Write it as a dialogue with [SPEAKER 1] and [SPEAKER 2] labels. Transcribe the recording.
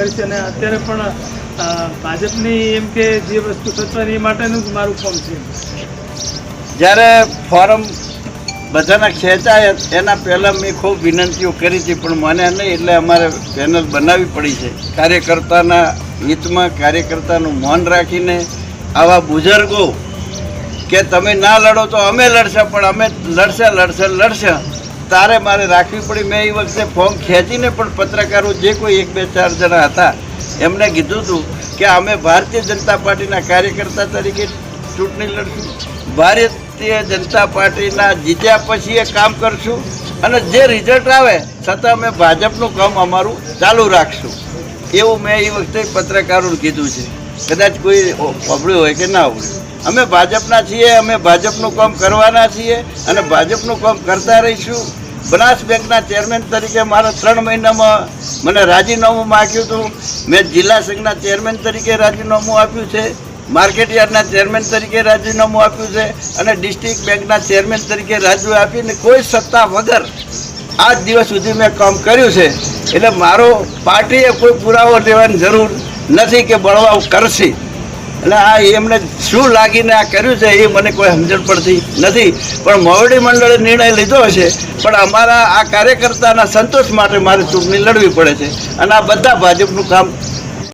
[SPEAKER 1] હોય છે અને અત્યારે પણ ભાજપની એમ કે જે વસ્તુ સચવાની એ માટેનું જ મારું ફોર્મ છે.
[SPEAKER 2] જ્યારે ફોરમ બધાના ખેંચાય, એના પહેલાં મેં ખૂબ વિનંતીઓ કરી હતી, પણ મને નહીં એટલે અમારે પેનલ બનાવવી પડી છે. કાર્યકર્તાના હિતમાં કાર્યકર્તાનું મૌન રાખીને આવા બુઝુર્ગો કે તમે ના લડો તો અમે લડશે, પણ અમે લડશે લડશે લડશે. તારે મારે રાખવી પડી. મેં એ વખતે ફોર્મ ખેંચીને પણ પત્રકારો જે કોઈ એક બે ચાર જણા હતા, એમને કીધું હતું કે અમે ભારતીય જનતા પાર્ટીના કાર્યકર્તા તરીકે ચૂંટણી લડશું. ભારતીય જનતા પાર્ટીના જીત્યા પછી એ કામ કરશું અને જે રિઝલ્ટ આવે, છતાં અમે ભાજપનું કામ અમારું ચાલુ રાખશું. એવું મેં એ વખતે પત્રકારોને કીધું છે. કદાચ કોઈ પબળ્યું હોય કે ના હોય અમે ભાજપના છીએ, અમે ભાજપનું કામ કરવાના છીએ અને ભાજપનું કામ કરતા રહીશું. બનાસ બેંકના ચેરમેન તરીકે મારા ત્રણ મહિનામાં મને રાજીનામું માગ્યું હતું. મેં જિલ્લા સંઘના ચેરમેન તરીકે રાજીનામું આપ્યું છે. માર્કેટ યાર્ડના ચેરમેન તરીકે રાજીનામું આપ્યું છે. અને ડિસ્ટ્રિક્ટ બેંકના ચેરમેન તરીકે રાજીનામું આપીને કોઈ સત્તા વગર આજ દિવસ સુધી મેં કામ કર્યું છે. એટલે મારો પાર્ટીએ કોઈ પુરાવો લેવાની જરૂર નથી કે બળવાઓ કરશે. એટલે આ એમને શું લાગીને આ કર્યું છે એ મને કોઈ સમજણ પડતી નથી. પણ મોવડી મંડળે નિર્ણય લીધો હશે. પણ અમારા આ કાર્યકર્તાના સંતોષ માટે મારે ચૂંટણી લડવી પડે છે. અને આ બધા ભાજપનું કામ